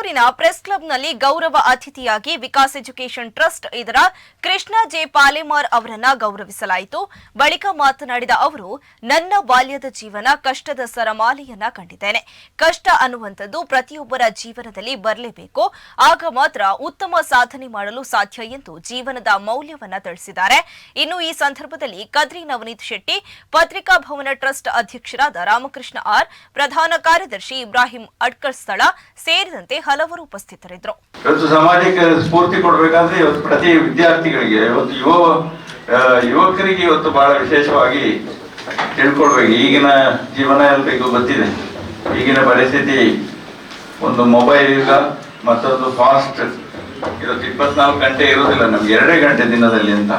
ಬೆಂಗಳೂರಿನ ಪ್ರೆಸ್ ಕ್ಲಬ್ನಲ್ಲಿ ಗೌರವ ಅತಿಥಿಯಾಗಿ ವಿಕಾಸ್ ಎಜುಕೇಷನ್ ಟ್ರಸ್ಟ್ ಇದರ ಕೃಷ್ಣ ಜೆ. ಪಾಲೆಮಾರ್ ಅವರನ್ನ ಗೌರವಿಸಲಾಯಿತು. ಬಳಿಕ ಮಾತನಾಡಿದ ಅವರು, ನನ್ನ ಬಾಲ್ಯದ ಜೀವನ ಕಷ್ಟದ ಸರಮಾಲೆಯನ್ನ ಕಂಡಿದ್ದೇನೆ. ಕಷ್ಟ ಅನ್ನುವಂಥದ್ದು ಪ್ರತಿಯೊಬ್ಬರ ಜೀವನದಲ್ಲಿ ಬರಲೇಬೇಕು. ಆಗ ಮಾತ್ರ ಉತ್ತಮ ಸಾಧನೆ ಮಾಡಲು ಸಾಧ್ಯ ಎಂದು ಜೀವನದ ಮೌಲ್ಯವನ್ನ ತಿಳಿಸಿದ್ದಾರೆ. ಇನ್ನು ಈ ಸಂದರ್ಭದಲ್ಲಿ ಕದ್ರಿ ನವನೀತ್ ಶೆಟ್ಟಿ, ಪತ್ರಿಕಾ ಭವನ ಟ್ರಸ್ಟ್ ಅಧ್ಯಕ್ಷರಾದ ರಾಮಕೃಷ್ಣ ಆರ್, ಪ್ರಧಾನ ಕಾರ್ಯದರ್ಶಿ ಇಬ್ರಾಹಿಂ ಅಡ್ಕರ್ ಸ್ಥಳ ಸೇರಿದಂತೆ ಹಲವರು ಉಪಸ್ಥಿತರಿದ್ದರು. ಇವತ್ತು ಸಮಾಜಕ್ಕೆ ಸ್ಫೂರ್ತಿ ಕೊಡಬೇಕಾದ್ರೆ ಇವತ್ತು ಪ್ರತಿ ವಿದ್ಯಾರ್ಥಿಗಳಿಗೆ, ಇವತ್ತು ಯುವ ಯುವಕರಿಗೆ ಇವತ್ತು ಬಹಳ ವಿಶೇಷವಾಗಿ ತಿಳ್ಕೊಳ್ಬೇಕು. ಈಗಿನ ಜೀವನ ಎಲ್ಲರಿಗೂ ಗೊತ್ತಿದೆ. ಈಗಿನ ಪರಿಸ್ಥಿತಿ, ಒಂದು ಮೊಬೈಲ್ ಯುಗ, ಮತ್ತೊಂದು ಫಾಸ್ಟ್ ಇವತ್ತು ಇಪ್ಪತ್ನಾಲ್ಕು ಗಂಟೆ ಇರೋದಿಲ್ಲ ನಮ್ಗೆ ಎರಡೇ ಗಂಟೆ ದಿನದಲ್ಲಿ ಅಂತ.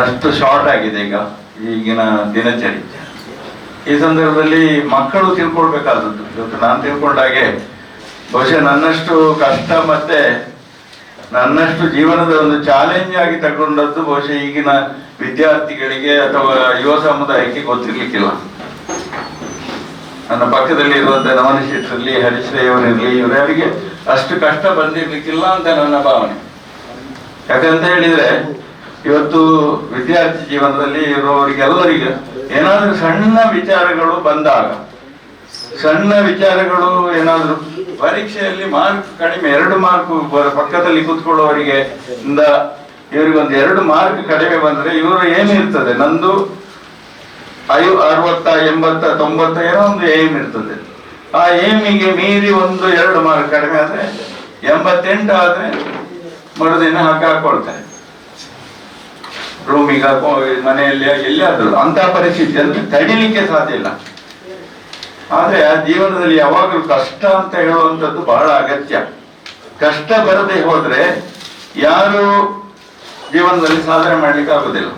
ಅಷ್ಟು ಶಾರ್ಟ್ ಆಗಿದೆ ಈಗ ಈಗಿನ ದಿನಚರಿ. ಈ ಸಂದರ್ಭದಲ್ಲಿ ಮಕ್ಕಳು ತಿಳ್ಕೊಳ್ಬೇಕಾದದ್ದು. ಇವತ್ತು ನಾನು ತಿಳ್ಕೊಂಡಾಗೆ ಬಹುಶಃ ನನ್ನಷ್ಟು ಕಷ್ಟ ಮತ್ತೆ ನನ್ನಷ್ಟು ಜೀವನದ ಒಂದು ಚಾಲೆಂಜ್ ಆಗಿ ತಗೊಂಡದ್ದು ಬಹುಶಃ ಈಗಿನ ವಿದ್ಯಾರ್ಥಿಗಳಿಗೆ ಅಥವಾ ಯುವ ಸಮುದಾಯಕ್ಕೆ ಗೊತ್ತಿರ್ಲಿಕ್ಕಿಲ್ಲ. ನನ್ನ ಪಕ್ಕದಲ್ಲಿ ಇರುವಂತಹ ನವನ ಶೆಟ್ಟರಲ್ಲಿ ಹರೀಶ್ ರೈ ಇವರಿಗೆ ಅಷ್ಟು ಕಷ್ಟ ಬಂದಿರ್ಲಿಕ್ಕಿಲ್ಲ ಅಂತ ನನ್ನ ಭಾವನೆ. ಯಾಕಂತ ಹೇಳಿದ್ರೆ, ಇವತ್ತು ವಿದ್ಯಾರ್ಥಿ ಜೀವನದಲ್ಲಿ ಇರುವವರಿಗೆಲ್ಲರಿಗೆ ಏನಾದ್ರೂ ಸಣ್ಣ ವಿಚಾರಗಳು ಬಂದಾಗ ಸಣ್ಣ ವಿಚಾರಗಳು ಏನಾದ್ರು? ಪರೀಕ್ಷೆಯಲ್ಲಿ ಮಾರ್ಕ್ ಕಡಿಮೆ, ಎರಡು ಮಾರ್ಕ್ ಪಕ್ಕದಲ್ಲಿ ಕೂತ್ಕೊಳ್ಳುವವರಿಗೆ ಇಂದ ಇವರಿಗೊಂದು ಎರಡು ಮಾರ್ಕ್ ಕಡಿಮೆ ಬಂದ್ರೆ ಇವರು ಏನಿರ್ತದೆ? ನಂದು ಐವ ಅರವತ್ತ, ಎಂಬತ್ತ, ತೊಂಬತ್ತ ಏನೋ ಒಂದು ಏಮ್ ಇರ್ತದೆ. ಆ ಏಮಿಗೆ ಮೀರಿ ಒಂದು ಎರಡು ಮಾರ್ಕ್ ಕಡಿಮೆ ಆದ್ರೆ ಎಂಬತ್ತೆಂಟು ಆದ್ರೆ ಮರುದಿನ ಹಾಕಿ ಹಾಕೊಳ್ತಾರೆ. ರೂಮಿಗೆ ಮನೆಯಲ್ಲಿ ಎಲ್ಲಿಯಾದ್ರೂ ಅಂತ ಪರಿಸ್ಥಿತಿಯಲ್ಲಿ ತಡಿಲಿಕ್ಕೆ ಸಾಧ್ಯ ಇಲ್ಲ. ಆದ್ರೆ ಜೀವನದಲ್ಲಿ ಯಾವಾಗಲೂ ಕಷ್ಟ ಅಂತ ಹೇಳುವಂಥದ್ದು ಬಹಳ ಅಗತ್ಯ. ಕಷ್ಟ ಬರದೆ ಹೋದ್ರೆ ಯಾರು ಜೀವನದಲ್ಲಿ ಸಾಧನೆ ಮಾಡ್ಲಿಕ್ಕೆ ಆಗುದಿಲ್ಲ.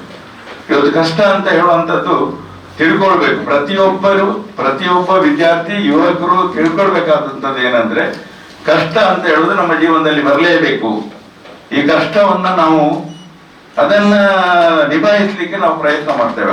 ಇವತ್ತು ಕಷ್ಟ ಅಂತ ಹೇಳುವಂಥದ್ದು ತಿಳ್ಕೊಳ್ಬೇಕು. ಪ್ರತಿಯೊಬ್ಬರು, ಪ್ರತಿಯೊಬ್ಬ ವಿದ್ಯಾರ್ಥಿ, ಯುವಕರು ತಿಳ್ಕೊಳ್ಬೇಕಾದಂಥದ್ದು ಏನಂದ್ರೆ ಕಷ್ಟ ಅಂತ ಹೇಳುದು ನಮ್ಮ ಜೀವನದಲ್ಲಿ ಬರಲೇಬೇಕು. ಈ ಕಷ್ಟವನ್ನ ನಾವು ಅದನ್ನ ನಿಭಾಯಿಸ್ಲಿಕ್ಕೆ ನಾವು ಪ್ರಯತ್ನ ಮಾಡ್ತೇವೆ.